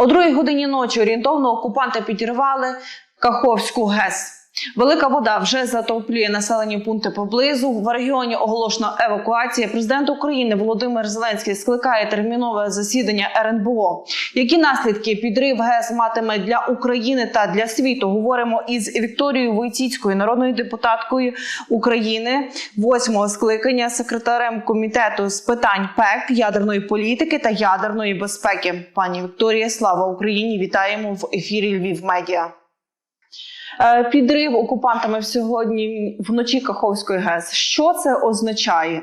О другій годині ночі орієнтовно окупанти підірвали Каховську ГЕС. Велика вода вже затоплює населені пункти поблизу. В регіоні оголошена евакуація. Президент України Володимир Зеленський скликає термінове засідання РНБО. Які наслідки підрив ГЕС матиме для України та для світу? Говоримо із Вікторією Войціцькою, народною депутаткою України, восьмого скликання, секретарем комітету з питань ПЕК, ядерної політики та ядерної безпеки. Пані Вікторія, слава Україні! Вітаємо в ефірі Львів Медіа. Е, Підрив окупантами сьогодні вночі Каховської ГЕС. Що це означає?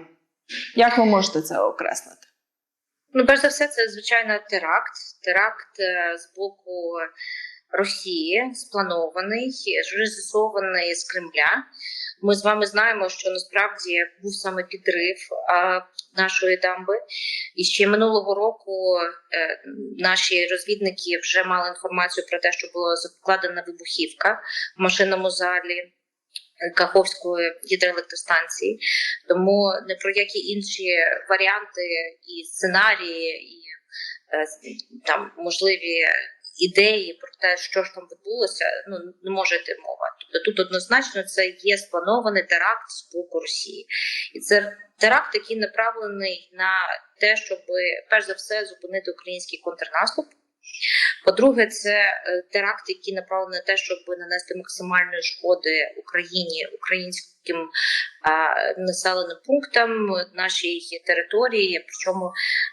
Як ви можете це окреслити? Ну, перш за все, це звичайно теракт. Теракт е, з боку Росії спланований, режисований з Кремля. Ми з вами знаємо, що насправді був саме підрив нашої дамби. І ще минулого року е, наші розвідники вже мали інформацію про те, що була закладена вибухівка в машинному залі. Каховської гідроелектростанції, тому не про які інші варіанти і сценарії, і е, там можливі ідеї про те, що ж там відбулося, ну не може йти мова. Тобто тут однозначно це є спланований теракт з боку Росії, і це теракт, який направлений на те, щоб перш за все зупинити український контрнаступ. По-друге, це е, теракт, який направлений на те, щоб нанести максимальної шкоди Україні, українським населеним пунктам нашій території. Причому,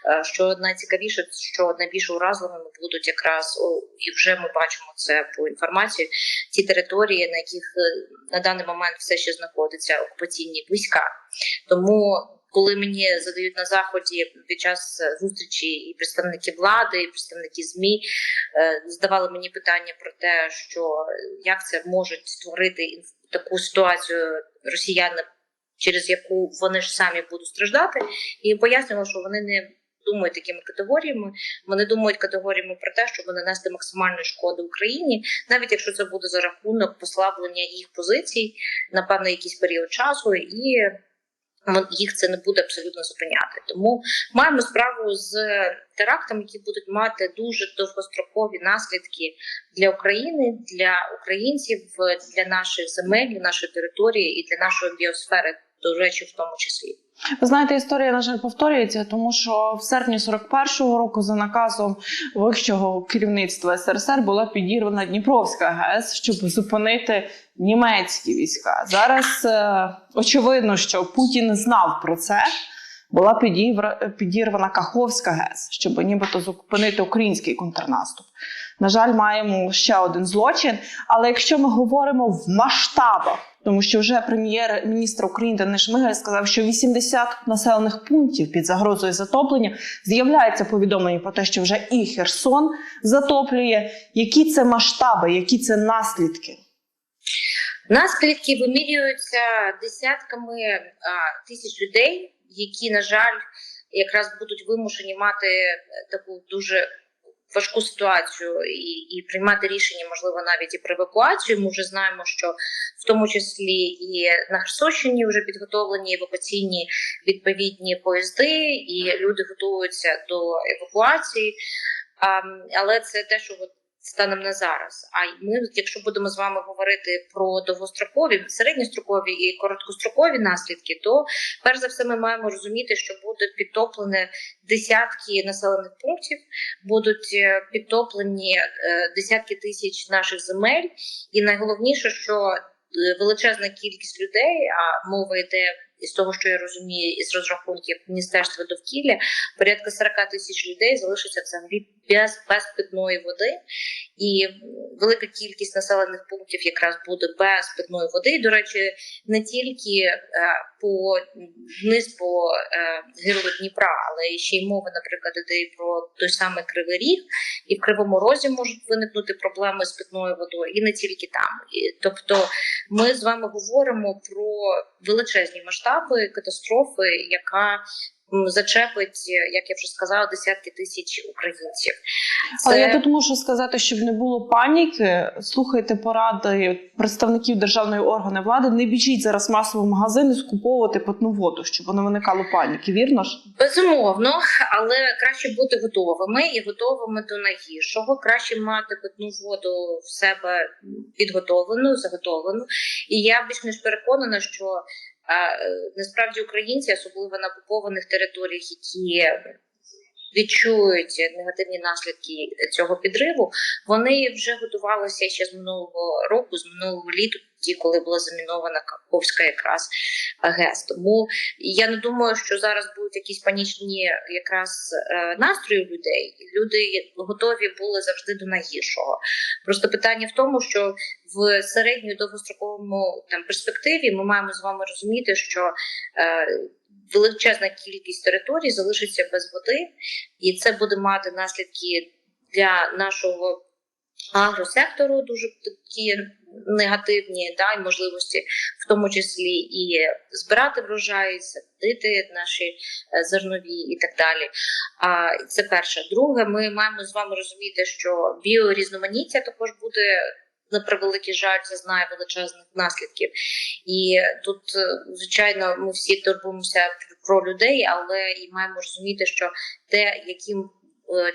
е, що найцікавіше, що найбільш уразливими будуть якраз і вже ми бачимо це по інформації. Ті території, на яких е, на даний момент все ще знаходяться окупаційні війська. Тому коли мені задають на заході під час е, зустрічі і представники влади, і представники змі е, задавали мені питання про те, що як це можуть створити таку ситуацію росіяни, через яку вони ж самі будуть страждати, і пояснювала, що вони не. Думають такими категоріями, вони думають категоріями про те, щоб нанести максимальну шкоду Україні, навіть якщо це буде за рахунок послаблення їх позицій на певний якийсь період часу, і їх це не буде абсолютно зупиняти. Тому маємо справу з терактами, які будуть мати дуже довгострокові наслідки для України, для українців, для наших земель, для нашої території і для нашої біосфери, до речі, в тому числі. Ви знаєте, історія, на жаль, повторюється, тому що в серпні 41-го року за наказом вищого керівництва СРСР була підірвана Дніпровська ГЕС, щоб зупинити німецькі війська. Зараз е, очевидно, що Путін знав про це. Була підірвана Каховська ГЕС, щоб нібито зупинити український контрнаступ. На жаль, маємо ще один злочин. Але якщо ми говоримо в масштабах, тому що вже прем'єр-міністр України Денис Шмигаль сказав, що 80 населених пунктів під загрозою затоплення з'являється повідомлення про те, що вже і Херсон затоплює. Які це масштаби, які це наслідки? Наслідки вимірюються десятками а, тисяч людей, які, на жаль, якраз будуть вимушені мати таку дуже важку ситуацію і, і приймати рішення, можливо, навіть і про евакуацію. Ми вже знаємо, що в тому числі і на Херсонщині вже підготовлені евакуаційні відповідні поїзди, і люди готуються до евакуації. А, але це те, що от станом на зараз. А ми, якщо будемо з вами говорити про довгострокові, середньострокові і короткострокові наслідки, то перш за все ми маємо розуміти, що буде підтоплене десятки населених пунктів, будуть е, підтоплені е, десятки тисяч наших земель, і найголовніше, що е, величезна кількість людей, а мова йде. Із того, що я розумію, із розрахунків Міністерства довкілля, порядка 40 тисяч людей залишиться взагалі без, без питної води, і велика кількість населених пунктів якраз буде без питної води. До речі, не тільки е, по вниз по е, гирлу Дніпра, але ще й мова, наприклад, іде і про той самий Кривий Ріг, і в Кривому Розі можуть виникнути проблеми з питною водою, і не тільки там. І, тобто, ми з вами говоримо про величезні масштаби. Масштаби катастрофи, яка зачепить, е, як я вже сказала, десятки тисяч українців. Але я тут мушу сказати, щоб не було паніки. Слухайте поради представників державної органи влади. Не біжіть зараз масово в магазини скуповувати питну воду, щоб не виникало паніки. Вірно ж? Безумовно, але краще бути готовими і готовими до найгіршого. Краще мати питну воду в себе підготовлену, заготовлену. І я більш ніж переконана, що е, насправді українці, особливо на окупованих територіях, які відчують негативні наслідки цього підриву, вони вже готувалися ще з минулого року, з минулого літа, ті, коли була замінована Каховська якраз ГЕС. Тому я не думаю, що зараз будуть якісь панічні якраз е, настрої людей. Люди готові були завжди до найгіршого. Просто питання в тому, що в середньо довгостроковому там перспективі ми маємо з вами розуміти, що е, величезна кількість територій залишиться без води, і це буде мати наслідки для нашого агросектору дуже такі негативні да, і можливості, в тому числі і збирати врожай, садити наші е, зернові і так далі. А це перше. Друге, ми маємо з вами розуміти, що біорізноманіття також буде. На превеликий жаль, зазнає величезних наслідків, і тут, е, звичайно, ми всі турбуємося про людей, але і маємо розуміти, що те, яким е,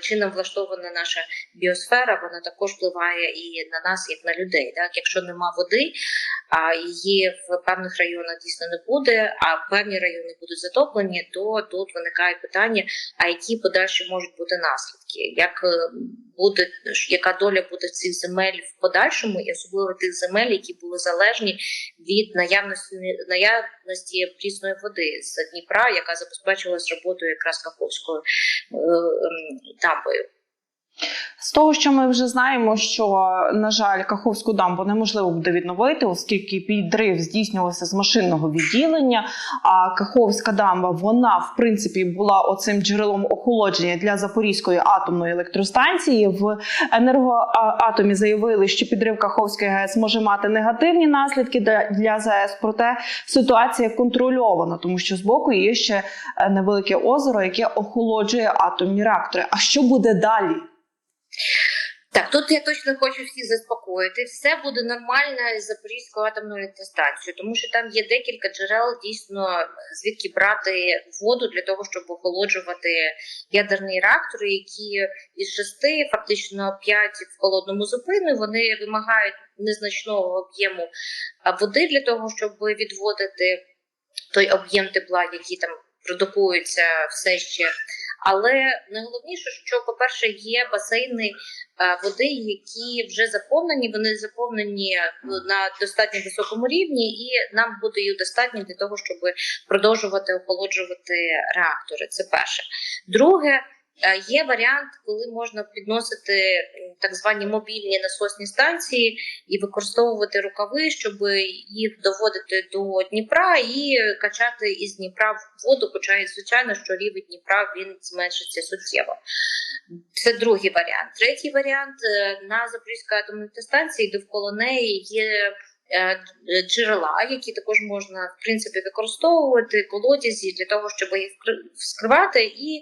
чином влаштована наша біосфера, вона також впливає і на нас, як на людей. Так, якщо нема води, а її в певних районах дійсно не буде, а певні райони будуть затоплені, то тут виникає питання: а які подальші можуть бути наслідки? Як е, буде яка доля буде цих земель в подальшому, і особливо тих земель, які були залежні від наявності наявності прісної води з Дніпра, яка забезпечувалась роботою якраз Каховською дамбою. З того, що ми вже знаємо, що на жаль, Каховську дамбу неможливо буде відновити, оскільки підрив здійснювався з машинного відділення. А Каховська дамба вона в принципі була оцим джерелом охолодження для Запорізької атомної електростанції. В енергоатомі заявили, що підрив Каховської ГЕС може мати негативні наслідки для, ЗАЕС. Проте ситуація контрольована, тому що збоку є ще е, невелике озеро, яке охолоджує атомні реактори. А що буде далі? Так, тут я точно хочу всіх заспокоїти. Все буде нормально з Запорізькою атомною електростанцією, тому що там є декілька джерел, дійсно звідки брати воду для того, щоб охолоджувати ядерні реактори, які із шести, фактично п'ять в холодному зупину. Вони вимагають незначного об'єму води для того, щоб відводити той об'єм тепла, який там продукується все ще. Але найголовніше, що, по-перше, є басейни е, води, які вже заповнені. Вони заповнені на достатньо високому рівні, і нам буде їх достатньо для того, щоб продовжувати охолоджувати реактори. Це перше. Друге. Е, Є варіант, коли можна підносити так звані мобільні насосні станції і використовувати рукави, щоб їх доводити до Дніпра і качати із Дніпра в воду. Хоча і звичайно, що рівень Дніпра він зменшиться суттєво. Це другий варіант. Третій варіант е, на Запорізькій атомній електростанції довкола неї є. Е, Джерела, які також можна в принципі використовувати колодязі для того, щоб їх вскривати і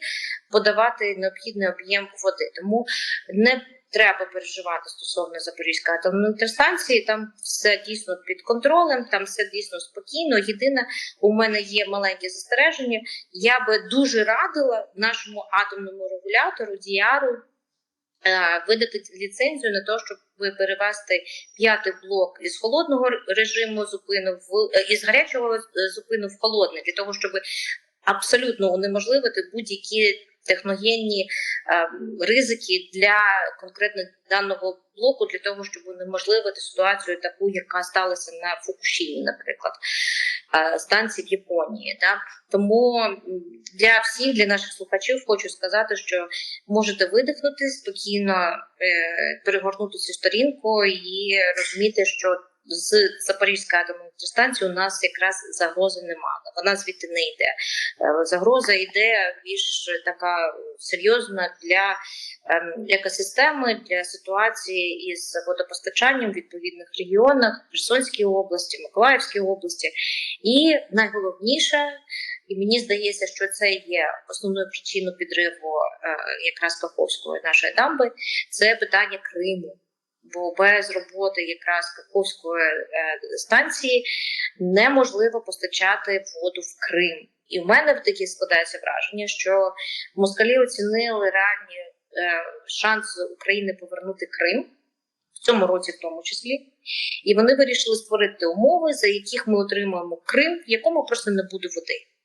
подавати необхідний об'єм води. Тому не треба переживати стосовно Запорізької атомної електростанції. Там все дійсно під контролем, там все дійсно спокійно. Єдине, у мене є маленьке застереження. Я би дуже радила нашому атомному регулятору Діару. е, Видати ліцензію на те, щоб перевести п'ятий блок із холодного режиму зупину в е, із гарячого е, зупину в холодний, для того, щоб абсолютно унеможливити будь-які техногенні е, ризики для конкретно даного блоку, для того, щоб унеможливити ситуацію, таку, яка сталася на Фукушімі, наприклад, е, станції в Японії. Да? Тому для всіх, для наших слухачів, хочу сказати, що можете видихнути спокійно, е, перегорнути цю сторінку і розуміти, що з Запорізької атомної електростанції у нас якраз загрози немає. Вона звідти не йде. Е, Загроза йде більш така серйозна для ем, екосистеми, для ситуації із водопостачанням в відповідних регіонах Херсонській області, Миколаївській області. І найголовніше, і мені здається, що це є основною причиною підриву е, якраз Каховської нашої дамби, це питання Криму. Бо без роботи якраз Каховської е, станції неможливо постачати воду в Крим. І в мене в такі складається враження, що москалі оцінили реальні е, шанси України повернути Крим в цьому році, в тому числі, і вони вирішили створити умови, за яких ми отримуємо Крим, в якому просто не буде води.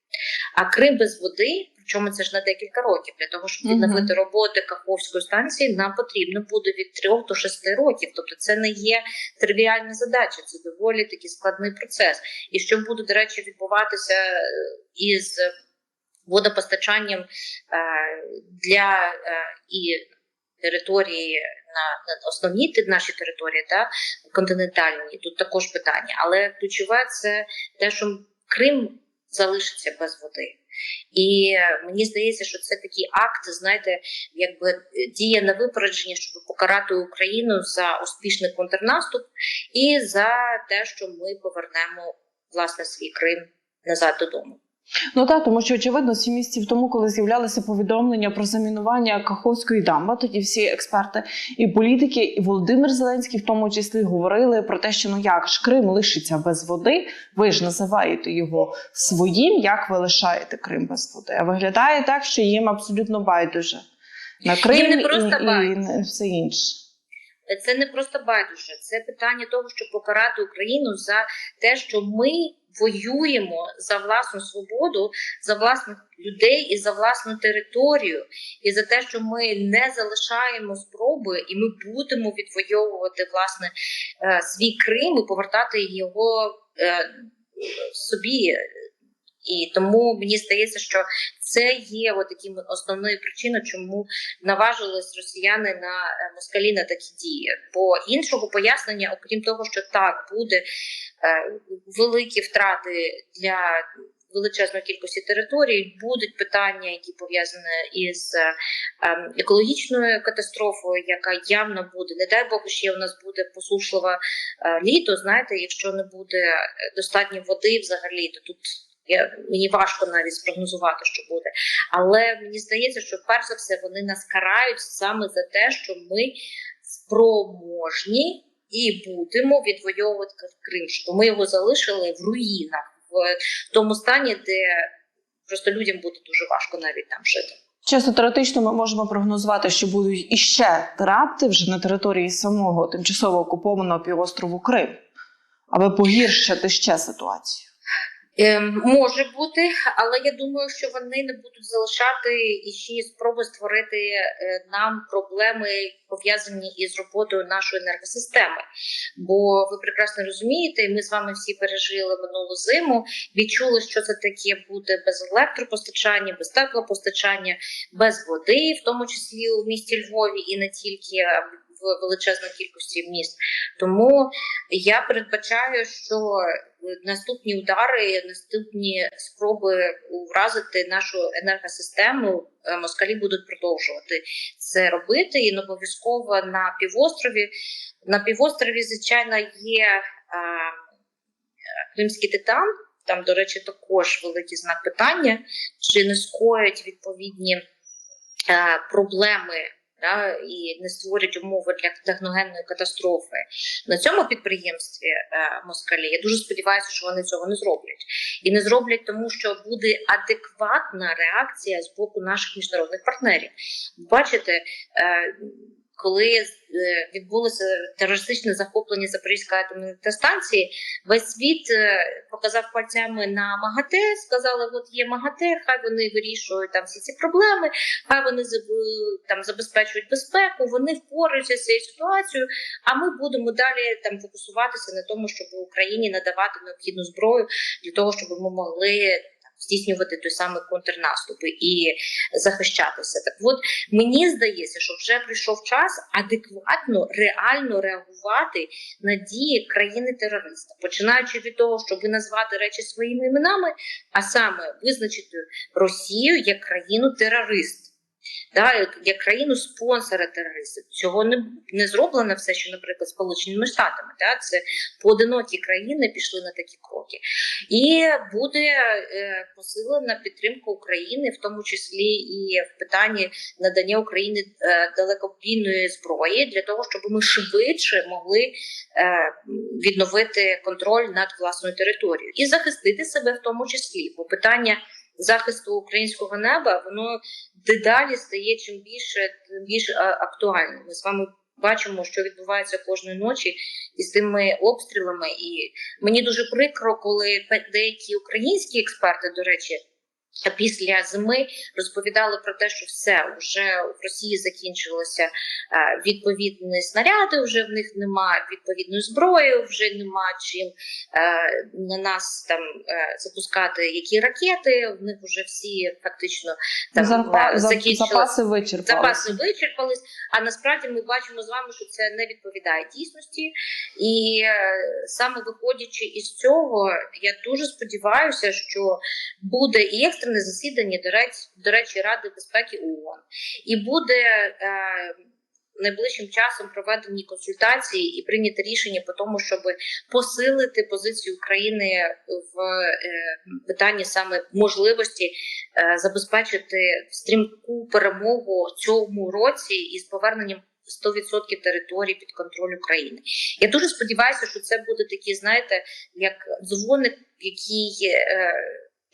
А Крим без води, причому це ж на декілька років, для того, щоб відновити роботи Каховської станції, нам потрібно буде від 3 до 6 років. Тобто це не є тривіальна задача, це доволі такий складний процес. І що буде, до речі, відбуватися е, із водопостачанням е, для е, і території на, на основній нашій території, та континентальній, тут також питання. Але ключове це те, що Крим залишиться без води. І мені здається, що це такий акт, знаєте, якби е, діє на випередження, щоб покарати Україну за успішний контрнаступ і за те, що ми повернемо власне свій Крим назад додому. Ну так, тому що очевидно, сім місяців тому, коли з'являлися повідомлення про замінування Каховської дамби, тоді всі експерти і політики, і Володимир Зеленський, в тому числі, говорили про те, що ну як ж Крим лишиться без води. Ви ж називаєте його своїм. Як ви лишаєте Крим без води? А виглядає так, що їм абсолютно байдуже на Крим не і, просто і, байдуже. і все інше. Це не просто байдуже, це питання того, щоб покарати Україну за те, що ми воюємо за власну свободу, за власних людей і за власну територію, і за те, що ми не залишаємо спроби, і ми будемо відвоювати власне е, свій Крим і повертати його е, собі. І тому мені здається, що це є таким основною причиною, чому наважились росіяни на е, москалі на такі дії. Бо іншого пояснення, окрім того, що так буде е, великі втрати для величезної кількості територій, будуть питання, які пов'язані із е, ем, екологічною катастрофою, яка явно буде. Не дай Бог, ще у нас буде посушливе літо. Знаєте, якщо не буде достатньо води взагалі, то тут. Я, мені важко навіть спрогнозувати, що буде. Але мені здається, що перш за все вони нас карають саме за те, що ми спроможні і будемо відвоювати Крим, що ми його залишили в руїнах, в тому стані, де просто людям буде дуже важко навіть там жити. Чесно, теоретично ми можемо прогнозувати, що будуть іще теракти вже на території самого тимчасово окупованого півострову Крим, аби погіршити ще ситуацію. Ем, може бути, але я думаю, що вони не будуть залишати і ще спроби створити е, нам проблеми пов'язані із роботою нашої енергосистеми. Бо ви прекрасно розумієте, ми з вами всі пережили минулу зиму, відчули, що це таке буде без електропостачання, без теплопостачання, без води, в тому числі у місті Львові, і не тільки в величезній кількості міст. Тому я передбачаю, що наступні удари, наступні спроби вразити нашу енергосистему, е, москалі будуть продовжувати це робити. І не обов'язково на півострові. На півострові, звичайно, є е, Кримський титан. Там, до речі, також великий знак питання, чи не скоять відповідні е, проблеми да, і не створять умови для техногенної катастрофи на цьому підприємстві е, Москалі. Я дуже сподіваюся, що вони цього не зроблять, і не зроблять, тому що буде адекватна реакція з боку наших міжнародних партнерів. Бачите. Е, коли е, відбулося терористичне захоплення Запорізької атомної електростанції, весь світ е, показав пальцями на МАГАТЕ, сказали, от є МАГАТЕ, хай вони вирішують там всі ці проблеми, хай вони там забезпечують безпеку, вони впораються з цією ситуацією. А ми будемо далі там фокусуватися на тому, щоб Україні надавати необхідну зброю для того, щоб ми могли здійснювати той самий контрнаступ і захищатися. Так от мені здається, що вже прийшов час адекватно, реально реагувати на дії країни-терориста, починаючи від того, щоб назвати речі своїми іменами, а саме визначити Росію як країну-терорист. Да, як, країну спонсора терористів. Цього не, не зроблено все, що, наприклад, Сполученими Штатами. Да? Це поодинокі країни пішли на такі кроки. І буде е, посилена підтримка України, в тому числі і в питанні надання Україні е, далекобійної зброї, для того, щоб ми швидше могли е, відновити контроль над власною територією і захистити себе в тому числі. Бо питання захисту українського неба воно дедалі стає чим більше тим більш актуальним. Ми з вами бачимо, що відбувається кожної ночі із тими обстрілами. І мені дуже прикро, коли деякі українські експерти, до речі. Після зими розповідали про те, що все вже в Росії закінчилося е, відповідні снаряди. Вже в них нема відповідної зброї, вже нема чим е, на нас там е, запускати які ракети. В них вже всі фактично там Зарпа- закінчили запаси вичерпали. запаси вичерпались. А насправді ми бачимо з вами, що це не відповідає дійсності. І саме виходячи із цього, я дуже сподіваюся, що буде і екстрене засідання до речі, до речі Ради безпеки ООН, і буде. Е, Найближчим часом проведені консультації і прийняти рішення по тому, щоб посилити позицію України в е, питанні саме можливості е, забезпечити стрімку перемогу цьому році із поверненням 100% території під контроль України. Я дуже сподіваюся, що це буде такий, знаєте, як дзвоник, який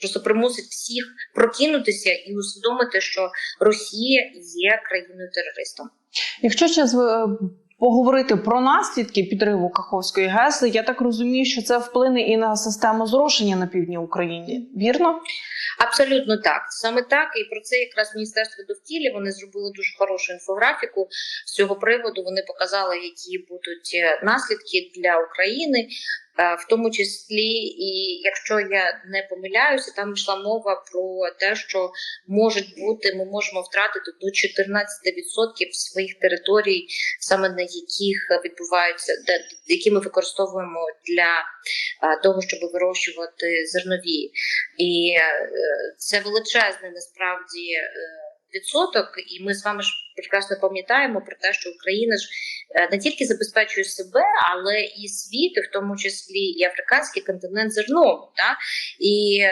просто примусить всіх прокинутися і усвідомити, що Росія є країною терористом. Якщо ще з- поговорити про наслідки підриву Каховської ГЕС, я так розумію, що це вплине і на систему зрошення на півдні України. Вірно? Абсолютно так, саме так, і про це якраз міністерство довкілля вони зробили дуже хорошу інфографіку з цього приводу. Вони показали, які будуть е, наслідки для України, в тому числі, і якщо я не помиляюся, там йшла мова про те, що можуть бути, ми можемо втратити до 14% своїх територій, саме на яких відбуваються, де які ми використовуємо для е, того, щоб вирощувати зернові. І е, це величезний насправді е, і ми з вами ж прекрасно пам'ятаємо про те, що Україна ж е, не тільки забезпечує себе, але і світ, в тому числі і африканський континент зерном. Та? І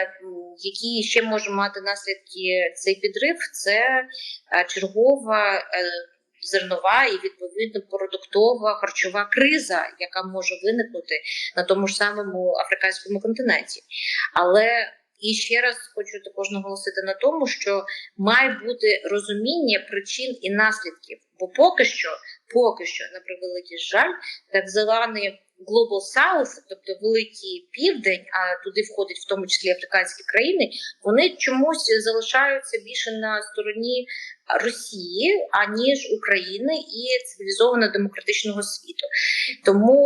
які ще може мати наслідки цей підрив, це е, чергова. е, Зернова і відповідно продуктова харчова криза, яка може виникнути на тому ж самому африканському континенті. Але і ще раз хочу також наголосити на тому, що має бути розуміння причин і наслідків. Бо поки що, поки що, на превеликий жаль, так званий Global South, тобто Великий Південь, а туди входять в тому числі африканські країни, вони чомусь залишаються більше на стороні Росії, аніж України і цивілізованого демократичного світу. Тому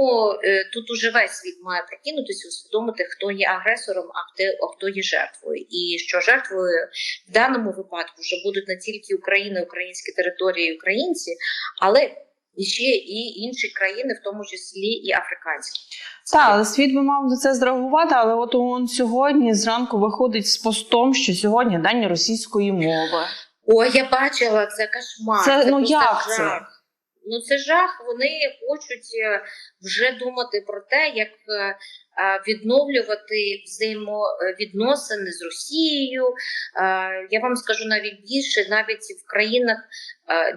е, тут уже весь світ має прокинутися, усвідомити, хто є агресором, а хто, а хто є жертвою. І що жертвою в даному випадку вже будуть не тільки Україна, українські території, українці, але і ще і інші країни, в тому числі і африканські. Так, але світ би мав на це зреагувати. Але от он сьогодні зранку виходить з постом, що сьогодні день російської мови. О, я бачила це кошмар. Це, ну, як це? жах. Ну це жах. Вони хочуть е, вже думати про те, як е, відновлювати взаємовідносини з Росією. Я вам скажу навіть більше, навіть в країнах,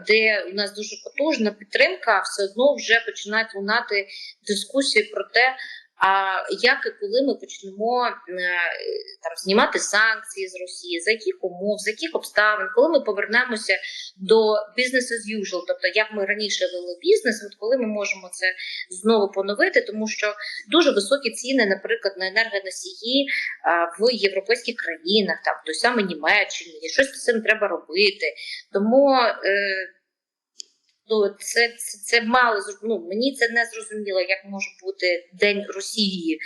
де у нас дуже потужна підтримка, все одно вже починають лунати дискусії про те. А як і коли ми почнемо е, там знімати санкції з Росії, за яких умов, за яких обставин, коли ми повернемося до business as usual, тобто як ми раніше вели бізнес, от коли ми можемо це знову поновити, тому що дуже високі ціни, наприклад, на енергоносії в європейських країнах, там той самий Німеччині, щось з цим треба робити. Тому е, ну, це, це, це мало ну, мені це не зрозуміло, як може бути День Росії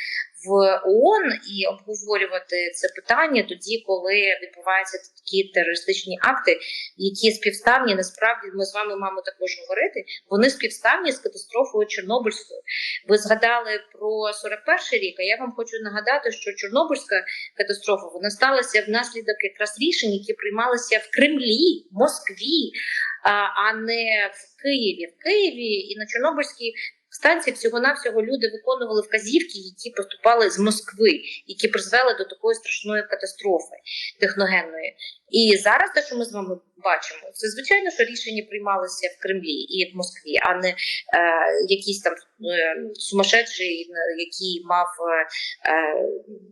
в ООН і обговорювати це питання тоді, коли відбуваються такі терористичні акти, які співставні. Насправді ми з вами маємо також говорити. Вони співставні з катастрофою Чорнобильською. Ви згадали про 41 рік. А я вам хочу нагадати, що Чорнобильська катастрофа вона сталася внаслідок якраз рішень, які приймалися в Кремлі, в Москві, а не в Києві. В Києві і на Чорнобильській станції всього-навсього люди виконували вказівки, які поступали з Москви, які призвели до такої страшної катастрофи техногенної. І зараз те, що ми з вами бачимо, це звичайно, що рішення приймалися в Кремлі і в Москві, а не е, якийсь там е, сумасшедший, який мав е, е,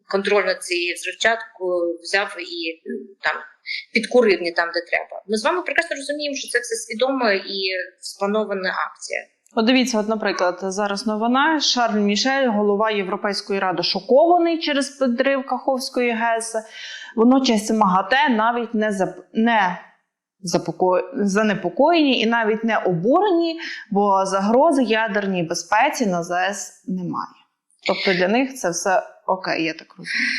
контроль над цією взривчаткою, взяв і там підкурив не там, де треба. Ми з вами прекрасно розуміємо, що це все свідома і спланована акція. От дивіться, от, наприклад, зараз новина Шарль Мішель, голова Європейської ради, шокований через підрив Каховської ГЕС. Водночас МАГАТЕ навіть не зап... не запоко... занепокоєні і навіть не обурені, бо загрози ядерній безпеці на ЗАЕС немає. Тобто для них це все окей, я так розумію.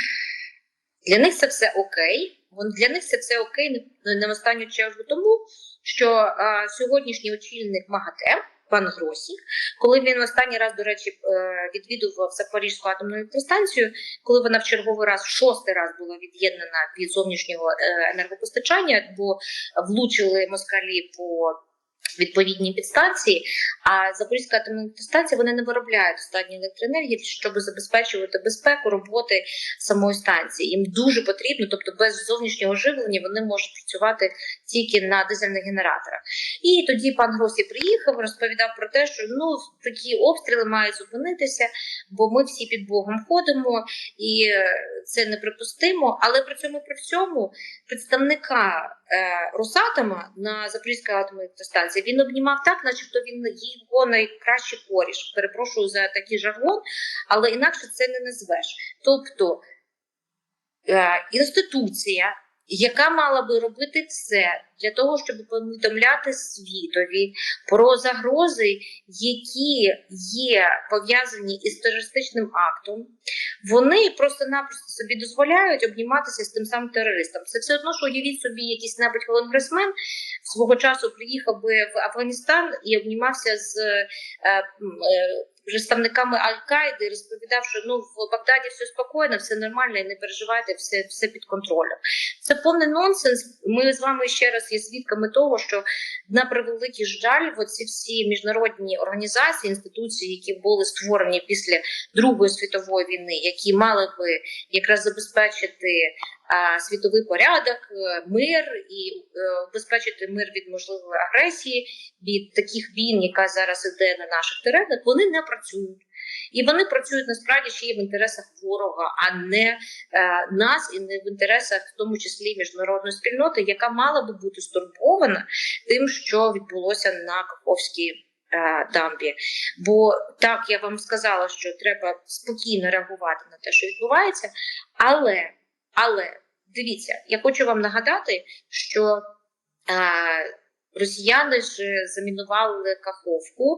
Для них це все окей. Для них це все окей в останню чергу тому, що а, сьогоднішній очільник МАГАТЕ, пан Гросі, коли він останній раз, до речі, е, відвідував Запорізьку атомну електростанцію, коли вона в черговий раз, в шостий раз була від'єднана від зовнішнього е, енергопостачання, бо влучили москалі по відповідній підстанції. А Запорізька атомна електростанція вони не виробляють достатньо електроенергії, щоб забезпечувати безпеку роботи самої станції. Їм дуже потрібно, тобто без зовнішнього живлення вони можуть працювати тільки на дизельних генераторах. І тоді пан Гросі приїхав, розповідав про те, що ну такі обстріли мають зупинитися, бо ми всі під Богом ходимо, і е, це неприпустимо. Але при цьому при всьому представника е, Росатома на Запорізькій атомній електростанції він обнімав так, начебто він його найкращий коріш. Перепрошую за такий жаргон, але інакше це не назвеш. Тобто е, інституція, яка мала би робити все для того, щоб повідомляти світові про загрози, які є пов'язані із терористичним актом, вони просто-напросто собі дозволяють обніматися з тим самим терористом. Це все одно, що уявіть собі якийсь небудь конгресмен свого часу приїхав би в Афганістан і обнімався з е, е, представниками Аль-Каїди розповідав, що ну в Багдаді все спокійно, все нормально, і не переживайте, все, все під контролем. Це повний нонсенс. Ми з вами ще раз є свідками того, що на превеликий жаль, оці всі міжнародні організації, інституції, які були створені після Другої світової війни, які мали би якраз забезпечити світовий порядок, е, мир і е, обезпечити мир від можливої агресії, від таких війн, яка зараз іде на наших теренах, вони не працюють. І вони працюють насправді ще й в інтересах ворога, а не е, нас, і не в інтересах, в тому числі міжнародної спільноти, яка мала би бути стурбована тим, що відбулося на Каховській е, дамбі. Бо так я вам сказала, що треба спокійно реагувати на те, що відбувається, але, але дивіться, я хочу вам нагадати, що. Е, Росіяни ж замінували Каховку,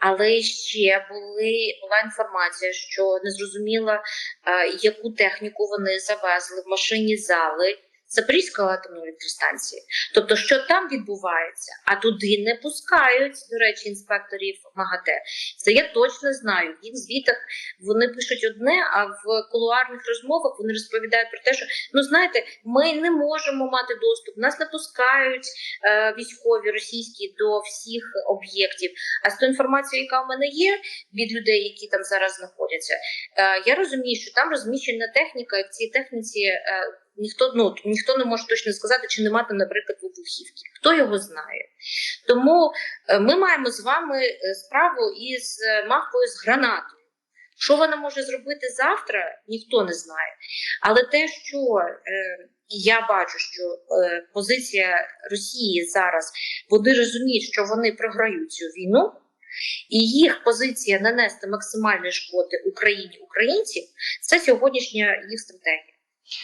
але ще були була інформація, що не зрозуміла, е, яку техніку вони завезли в машині зали Запорізької атомної електростанції. Тобто, що там відбувається, а туди не пускають, до речі, інспекторів МАГАТЕ. Це я точно знаю. В їх звітах вони пишуть одне, а в кулуарних розмовах вони розповідають про те, що ну знаєте, ми не можемо мати доступ, нас не пускають е, військові російські до всіх об'єктів. А з тою інформацією, яка в мене є від людей, які там зараз знаходяться, е, я розумію, що там розміщена техніка, і в цій техніці. Е, Ніхто ну ніхто не може точно сказати, чи нема там, наприклад, вибухівки. Хто його знає? Тому е, ми маємо з вами е, справу із е, мавпою з гранатою. Що вона може зробити завтра, ніхто не знає. Але те, що е, я бачу, що е, позиція Росії зараз вони розуміють, що вони програють цю війну, і їх позиція нанести максимальної шкоди Україні українців це сьогоднішня їх стратегія.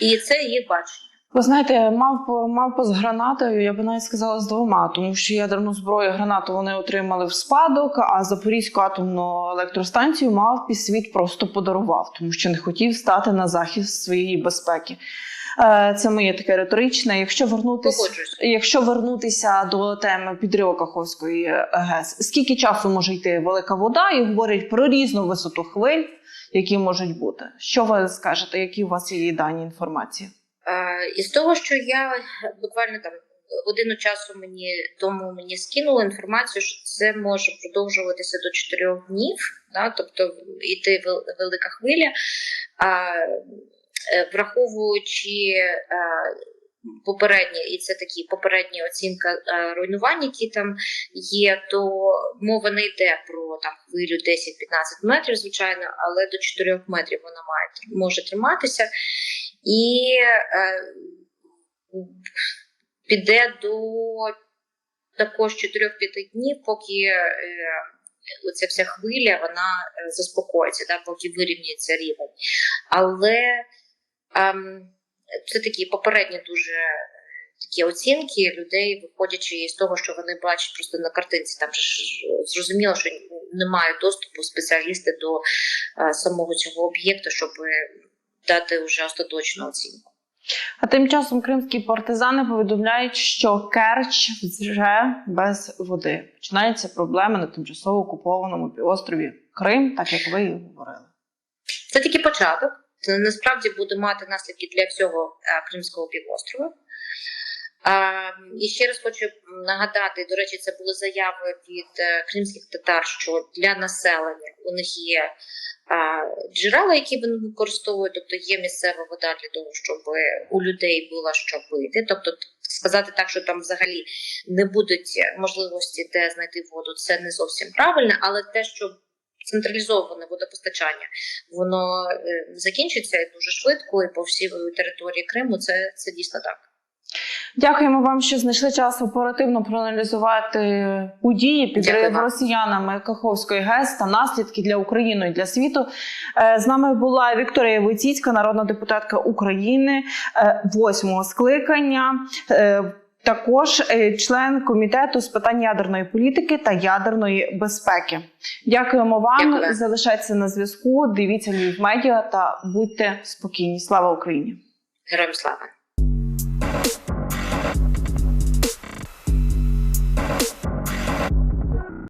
І це її бачення. Ви знаєте, мав мавпа з гранатою, я би навіть сказала з двома, тому що ядерну зброю гранату вони отримали в спадок, а Запорізьку атомну електростанцію мавпі світ просто подарував, тому що не хотів стати на захист своєї безпеки. Е, Це моє таке риторичне. Якщо вернутися, якщо вернутися до теми підриву Каховської ГЕС, скільки часу може йти велика вода, і говорять про різну висоту хвиль, які можуть бути. Що ви скажете? Які у вас є дані інформації? Е, І з того, що я буквально там годину часу мені тому мені скинули інформацію, що це може продовжуватися до 4 днів, да, тобто йти велика хвиля. А, е, враховуючи е, попередні, і це такі попередні оцінка е, руйнувань, які там є, то мова не йде про там хвилю 10-15 метрів, звичайно, але до 4 метрів вона має може триматися. І е, піде до також 4-5 днів, поки е, оця вся хвиля вона е, заспокоїться, да, поки вирівняється рівень. Але це такі попередні дуже такі оцінки людей, виходячи з того, що вони бачать просто на картинці. Там же ж зрозуміло, що немає доступу спеціалісти до е, самого цього об'єкту, щоб дати вже остаточну оцінку. А тим часом кримські партизани повідомляють, що Керч вже без води. Починаються проблеми на тимчасово окупованому півострові Крим, так як ви і говорили. Це тільки початок. Це насправді буде мати наслідки для всього е, Кримського півострова. І ще раз хочу нагадати: до речі, це були заяви від е, кримських татар, що для населення у них є джерела, які вони використовують, тобто є місцева вода для того, щоб у людей було що пити. Тобто, сказати так, що там взагалі не будуть можливості де знайти воду, це не зовсім правильно, але те, що централізоване водопостачання, воно е, закінчиться дуже швидко і по всій території Криму. Це, це дійсно так. Дякуємо вам, що знайшли час оперативно проаналізувати події підрив росіянами Каховської ГЕС та наслідки для України і для світу. Е, З нами була Вікторія Войціцька, народна депутатка України е, восьмого скликання. Також е, член комітету з питань ядерної політики та ядерної безпеки. Дякуємо вам. Дякую. Залишайтеся на зв'язку. Дивіться Львів медіа та будьте спокійні. Слава Україні! Героям слава!